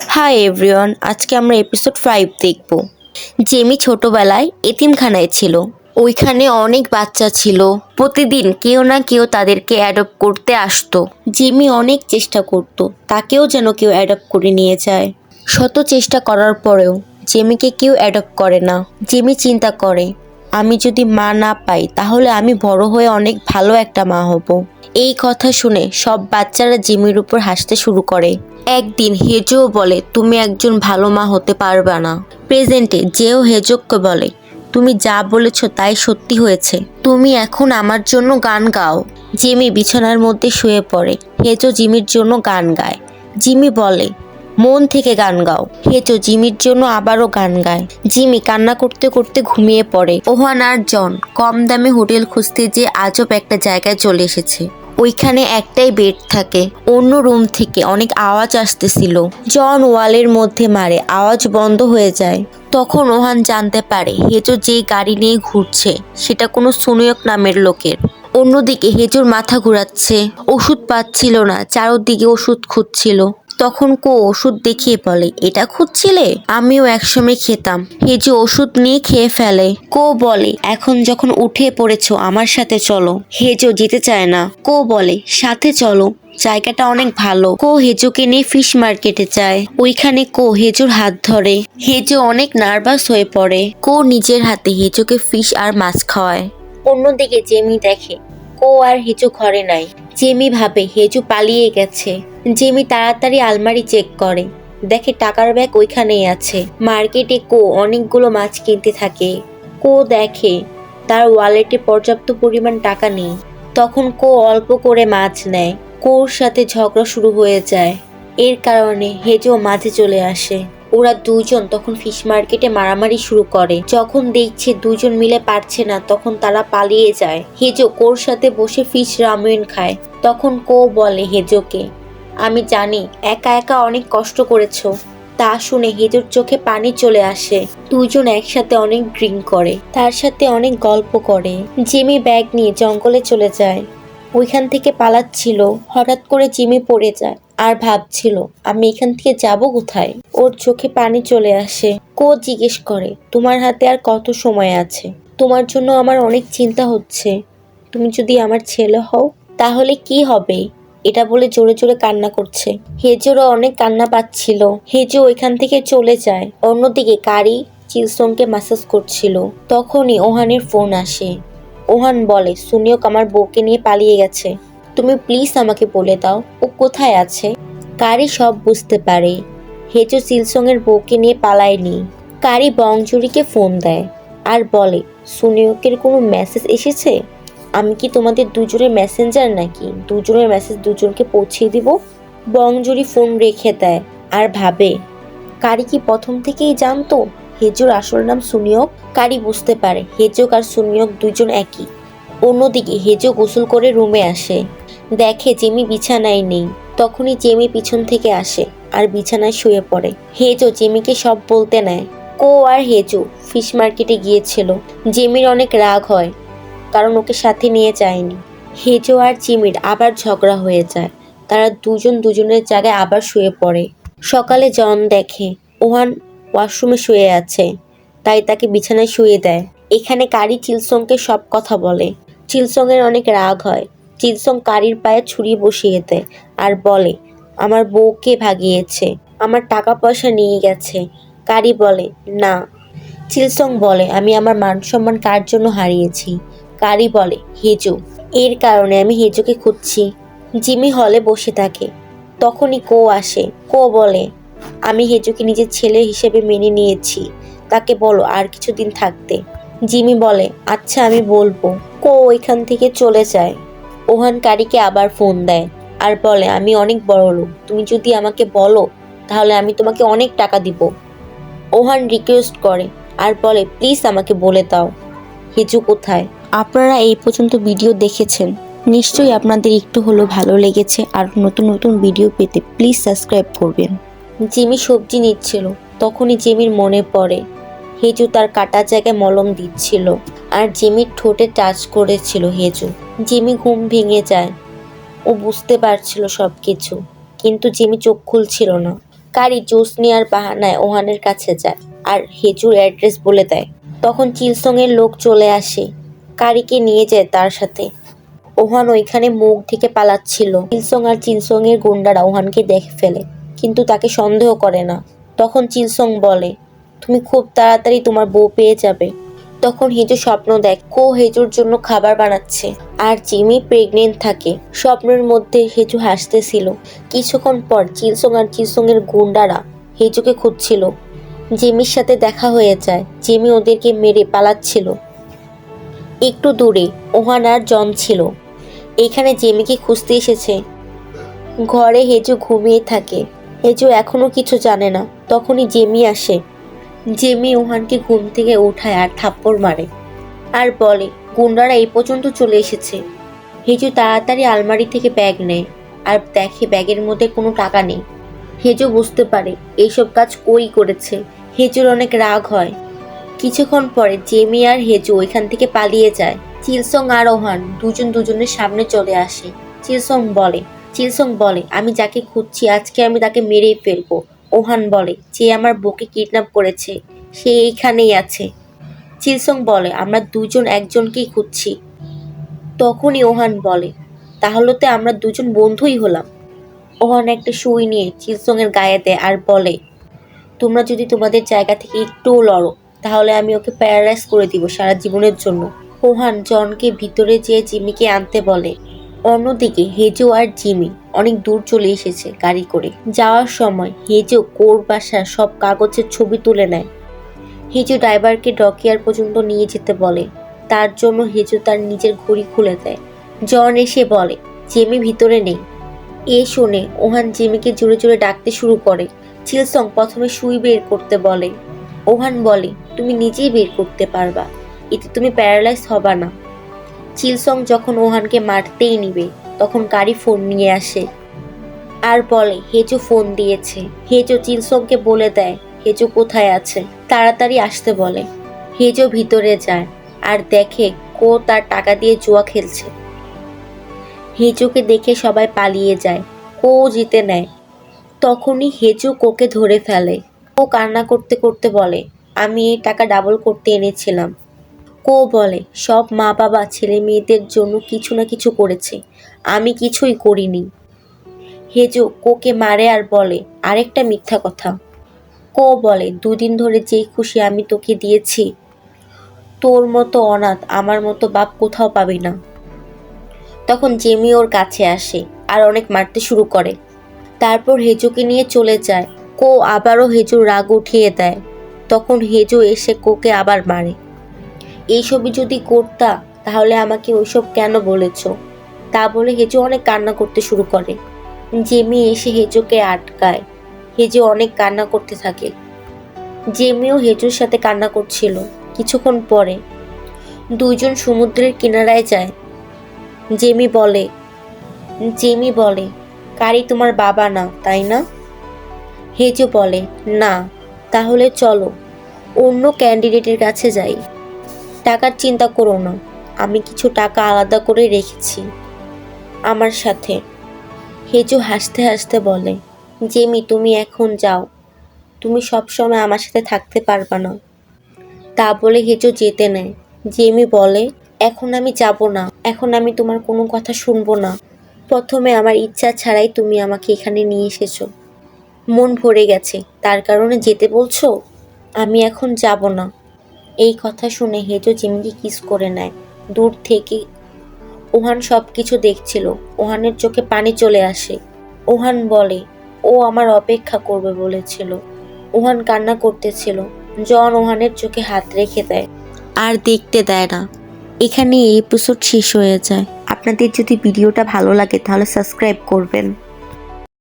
Hi everyone আজকে আমরা episode five দেখব। জেমি ছোটবেলায় এতিমখানায় ছিল। ওইখানে অনেক বাচ্চা ছিল। প্রতিদিন কেউ না কেউ তাদেরকে অ্যাডপ্ট করতে আসতো। জেমি অনেক চেষ্টা করত। তাকেও যেন কেউ অ্যাডপ্ট করে নিয়ে যায়। শত চেষ্টা করার পরেও জেমিকে কেউ অ্যাডপ্ট করে না। জেমি চিন্তা করে আমি যদি মা না পাই, তাহলে আমি বড় হয়ে অনেক ভালো একটা মা হব। এই কথা শুনে সব বাচ্চারা জিমির উপর হাসতে শুরু করে। একদিন হেজোও বলে, তুমি একজন ভালো মা হতে পারবে না। প্রেজেন্টে যেও হেজককে বলে, তুমি যা বলেছ তাই সত্যি হয়েছে। তুমি এখন আমার জন্য গান গাও। জিমি বিছানার মধ্যে শুয়ে পড়ে। হেজো জিমির জন্য গান গায়। জিমি বলে মন থেকে গান গাও। হেজো জিমির জন্য আবারও গান গায়। জিমি কান্না করতে করতে ঘুমিয়ে পড়ে। ওহান আর জন কম দামে হোটেল খুঁজতে যে আজব একটা জায়গায় চলে এসেছে। ওইখানে একটাই বেড থাকে। অন্য রুম থেকে অনেক আওয়াজ আসতেছিল। জন ওয়ালের মধ্যে মারে। আওয়াজ বন্ধ হয়ে যায়। তখন ওহান জানতে পারে হেজো যে গাড়ি নিয়ে ঘুরছে, সেটা কোনো সুনিয়ক নামের লোকের। অন্যদিকে হেজোর মাথা ঘুরাচ্ছে। ওষুধ পাচ্ছিল না। চারদিকে ওষুধ খুঁজছিল। তখন কো ওষুধ দেখিয়ে বলে, এটা খুঁজছিলে? আমিও একসময় খেতাম। হেজো ওষুধ নিয়ে খেয়ে ফেলে। কো বলে, এখন যখন উঠে পড়েছো, আমার সাথে চলো। হেজো যেতে চায় না। কো বলে, সাথে চলো, জায়গাটা অনেক ভালো। কো হেজোকে নিয়ে ফিশ মার্কেটে যায়। ওইখানে কো হেজোর হাত ধরে। হেজো অনেক নার্ভাস হয়ে পড়ে। কো নিজের হাতে হেজোকে ফিশ আর মাছ খাওয়ায়। অন্যদিকে জেমি দেখে কো আর হেজো ঘরে নাই। জেমি ভাবে হেজু পালিয়ে গেছে। জেমি তাড়াতাড়ি আলমারি চেক করে। দেখে টাকার ব্যাগ ওইখানেই আছে। মার্কেটে কো অনেকগুলো মাছ কিনতে থাকে। কো দেখে তার ওয়ালেটে পর্যাপ্ত পরিমাণ টাকা নেই। তখন কো অল্প করে মাছ নেয়। কোর সাথে ঝগড়া শুরু হয়ে যায়। এর কারণে হেজো মাঝে চলে আসে। ওরা দুজন তখন ফিশ মার্কেটে মারামারি শুরু করে। যখন দেখছে দুজন মিলে পারছে না, তখন তারা পালিয়ে যায়। হেজো, কোর সাথে বসে ফিশ রামেন খায়। তখন কো বলে, হেজোকে, আমি জানি, একা একা অনেক কষ্ট করেছ। তা শুনে হেজোর চোখে পানি চলে আসে। দুজন একসাথে অনেক ড্রিঙ্ক করে, তার সাথে অনেক গল্প করে। জিমি ব্যাগ নিয়ে জঙ্গলে চলে যায়। ওইখান থেকে পালাচ্ছিল। হঠাৎ করে জিমি পড়ে যায় আর ভাবছিল, আমি এখান থেকে যাব কোথায়? ওর চোখে পানি চলে আসে। কো জিজ্ঞেস করে, তোমার হাতে আর কত সময় আছে? তোমার জন্য আমার অনেক চিন্তা হচ্ছে। তুমি যদি আমার ছেলে হও, তাহলে কি হবে? এটা বলে জোরে জোরে কান্না করছে। হেজোরও অনেক কান্না পাচ্ছিল। হেজো ওইখান থেকে চলে যায়। অন্যদিকে কারি চিলসংকে ম্যাসাজ করছিল। তখনই ওহানের ফোন আসে। ওহান বলে, সুনিয়ক আমার বউকে নিয়ে পালিয়ে গেছে। তুমি প্লিজ আমাকে বলে দাও, ও কোথায় আছে? কারি সব বুঝতে পারে। হেজো সিলসংয়ের বউকে নিয়ে পালায়নি। কারি বংজুরিকে ফোন দেয় আর বলে, সুনিয়কের কোনো মেসেজ এসেছে? আমি কি তোমাদের দুজনের মেসেঞ্জার নাকি? দুজনের মেসেজ দুজনকে পৌঁছিয়ে দিব? বংজুরি ফোন রেখে দেয় আর ভাবে, কারি কি প্রথম থেকেই জানতো? হেজোর আসল নাম সুনিয়ক কারি বুঝতে পারে হেজক আর সুনিয়ক দুজন একই। অন্যদিকে হেজো গোসল করে রুমে আসে। দেখে জেমি বিছানায় নেই। তখনই জেমি পিছন থেকে আসে আর বিছানায় শুয়ে পড়ে। হেজো জেমিকে সব বলতে নেয়, কো আর হেজো? ফিশ মার্কেটে গিয়েছিল। জেমির অনেক রাগ হয়, কারণ ওকে সাথে নিয়ে যায়নি। হেজো আর জিমির আবার ঝগড়া হয়ে যায়। তারা দুজন দুজনের জায়গায় আবার শুয়ে পড়ে। সকালে জন দেখে ওহান ওয়াশরুমে শুয়ে আছে, তাই তাকে বিছানায় শুয়ে দেয়। এখানে কারি চিলসংকে সব কথা বলে। চিলসংয়ের অনেক রাগ হয়। চিলসং কারির পায়ে ছুরি বসিয়ে দেয় আর বলে, আমার বউকে ভাগিয়েছে, আমার টাকা পয়সা নিয়ে গেছে। কারি বলে, না। চিলসং বলে, আমি আমার মান সম্মান কার জন্য হারিয়েছি? কারি বলে, হেজু, এর কারণে আমি হেজুকে খুঁজছি। জিমি হলে বসে থাকে। তখনই কো আসে। কো বলে আমি হেজুকে নিজের ছেলে হিসেবে মেনে নিয়েছি। তাকে বলো আর কিছুদিন থাকতে। জিমি বলে আচ্ছা আমি বলব। কো ওইখান থেকে চলে যায়। ওহান কারিকে আবার ফোন দেয় আর বলে, আমি অনেক বড় লোক। তুমি যদি আমাকে বলো, তাহলে আমি তোমাকে অনেক টাকা দিব। ওহান রিকোয়েস্ট করে আর বলে, প্লিজ আমাকে বলে দাও। হেজু কোথায়? আপনারা এই পর্যন্ত ভিডিও দেখেছেন। নিশ্চয়ই আপনাদের একটু হলেও ভালো লেগেছে। আর নতুন নতুন ভিডিও পেতে প্লিজ সাবস্ক্রাইব করবেন। জিমি সবজি নিচ্ছিল। তখনই জিমির মনে পড়ে, হেজু তার কাটা জায়গায় মলম দিচ্ছিল আর জিমির ঠোঁটে টাচ করেছিল হেজু। জিমি ঘুম ভেঙে যায়। ও বুঝতে পারছিল সব কিছু কিন্তু জিমি চোখ খুলছিল না। কারি জুস নেওয়ার বাহানায় ওহানের কাছে যায় আর হেজুর অ্যাড্রেস বলে দেয়। তখন চিলসংয়ের লোক চলে আসে। কারিকে নিয়ে যায় তার সাথে। ওহান ওইখানে মুখ থেকে পালাচ্ছিল। চিলসং আর চিলসং এর গুন্ডারা ওহানকে দেখে ফেলে। কিন্তু তাকে সন্দেহ করে না। তখন চিলসং বলে, তুমি খুব তাড়াতাড়ি তোমার বউ পেয়ে যাবে। তখন হেজু স্বপ্ন দেখ, কো হেজুর জন্য খাবার বানাচ্ছে। আর জিমি প্রেগনেন্ট থাকে। স্বপ্নের মধ্যে হেজু হাসতেছিল। কিছুক্ষণ পর চিলসং আর চিলসং এর গুন্ডারা হেজুকে খুঁজছিল। জিমির সাথে দেখা হয়ে যায়। জিমি ওদেরকে মেরে পালাচ্ছিল। একটু দূরে ওহান আর জন ছিল। এখানে জেমিকে খুঁজতে এসেছে। ঘরে হেজু ঘুমিয়ে থাকে। হেজু এখনও কিছু জানে না। তখনই জেমি আসে। জেমি ওহানকে ঘুম থেকে ওঠায় আর থাপ্পড় মারে। আর বলে, গুন্ডারা এই পর্যন্ত চলে এসেছে। হেজু তাড়াতাড়ি আলমারি থেকে ব্যাগ নেয় আর দেখে ব্যাগের মধ্যে কোনো টাকা নেই। হেজু বুঝতে পারে, এইসব কাজ কই করেছে। হেজুর অনেক রাগ হয়। কিছুক্ষণ পরে জেমি আর হেজু ওইখান থেকে পালিয়ে যায়। চিলসং আর ওহান দুজন দুজনের সামনে চলে আসে। চিলসং বলে চিলসং বলে, আমি যাকে খুঁজছি, আজকে আমি তাকে মেরেই ফেলব। ওহান বলে, যে আমার বুকে কিডন্যাপ করেছে, সে এইখানেই আছে। চিলসং বলে, আমরা দুজন একজনকেই খুঁজছি। তখনই ওহান বলে, তাহলে তো আমরা দুজন বন্ধুই হলাম। ওহান একটা সুই নিয়ে চিলসং এর গায়ে দেয় আর বলে, তোমরা যদি তোমাদের জায়গা থেকে একটুও লড়ো, তাহলে আমি ওকে প্যারালাইজ করে দিব সারা জীবনের জন্য। ওহান জনকে ভিতরে যেয়ে জিমিকে আনতে বলে অন্যদিকে হেজো আর জিমি অনেক দূর চলে এসেছে গাড়ি করে। যাওয়ার সময় হেজো কোর বাসার সব কাগজের ছবি তুলে নেয়। হেজো ড্রাইভারকে ডকিয়ার পর্যন্ত নিয়ে যেতে বলে। তার জন্য হেজো তার নিজের ঘড়ি খুলে দেয়। জন এসে বলে, জেমি ভিতরে নেই। এ শুনে ওহান জেমিকে জোরে জোরে ডাকতে শুরু করে। চিলসং প্রথমে সুই বের করতে বলে। ওহান বলে, তুমি নিজেই বের করতে পারবা। এতে তুমি প্যারালাইজ হবা না। চিলসং যখন ওহানকে মারতেই নিবে, তখন গাড়ি ফোন নিয়ে আসে। আর বলে হেজো ফোন দিয়েছে। হেজো চিলসংকে বলে দেয় হেজো কোথায় আছে? তাড়াতাড়ি আসতে বলে হেজো ভিতরে যায়, আর দেখে কো তার টাকা দিয়ে জুয়া খেলছে। হেজোকে দেখে সবাই পালিয়ে যায়, কো জিতে নেয়। তখনই হেজো কোকে ধরে ফেলে। ও কান্না করতে করতে বলে, আমি এই টাকা ডাবল করতে এনেছিলাম। কো বলে, সব মা বাবা, ছেলে মেয়েদের জন্য কিছু না কিছু করেছে। আমি কিছুই করিনি। হেজো কোকে মারে আর বলে, আরেকটা মিথ্যা কথা। কো বলে, দুদিন ধরে যেই খুশি আমি তোকে দিয়েছি, তোর মতো অনাথ আমার মতো বাপ কোথাও পাবি না। তখন জেমি ওর কাছে আসে আর অনেক মারতে শুরু করে। তারপর হেজোকে নিয়ে চলে যায়। কো আবারও হেজুর রাগ উঠিয়ে দেয়। তখন হেজো এসে কোকে আবার মারে। এইসবই যদি করতা, তাহলে আমাকে ওইসব কেন বলেছ? তা বলে হেজো অনেক কান্না করতে শুরু করে। জেমি এসে হেজোকে আটকায়। হেজো অনেক কান্না করতে থাকে। জেমিও হেজোর সাথে কান্না করছিল কিছুক্ষণ পরে। দুইজন সমুদ্রের কিনারায় যায়। জেমি বলে জেমি বলে কারি তোমার বাবা না, তাই না? হেজো বলে, না, তাহলে চলো, অন্য ক্যান্ডিডেটের কাছে যাই। টাকার চিন্তা করো না, আমি কিছু টাকা আলাদা করে রেখেছি আমার সাথে। হেজু হাসতে হাসতে বলে, জেমি, তুমি এখন যাও। তুমি সবসময় আমার সাথে থাকতে পারবা না। তা বলে হেজু যেতে নেয়। জেমি বলে, এখন আমি যাব না, এখন আমি তোমার কোনো কথা শুনব না। প্রথমে আমার ইচ্ছা ছাড়াই তুমি আমাকে এখানে নিয়ে এসেছ। মন ভরে গেছে। তার কারণে যেতে বলছো? আমি এখন যাব না। এই কথা শুনে হেজো জিমিকে কিস করে নেয়। দূর থেকে ওহান সব কিছু দেখছিল। ওহানের চোখে পানি চলে আসে। ওহান বলে, ও আমার অপেক্ষা করবে বলেছিল। ওহান কান্না করতেছিল। জন ওহানের চোখে হাত রেখে দেয়। আর দেখতে দেয় না। এখানে এই এপিসোড শেষ হয়ে যায়। আপনাদের যদি ভিডিওটা ভালো লাগে তাহলে সাবস্ক্রাইব করবেন।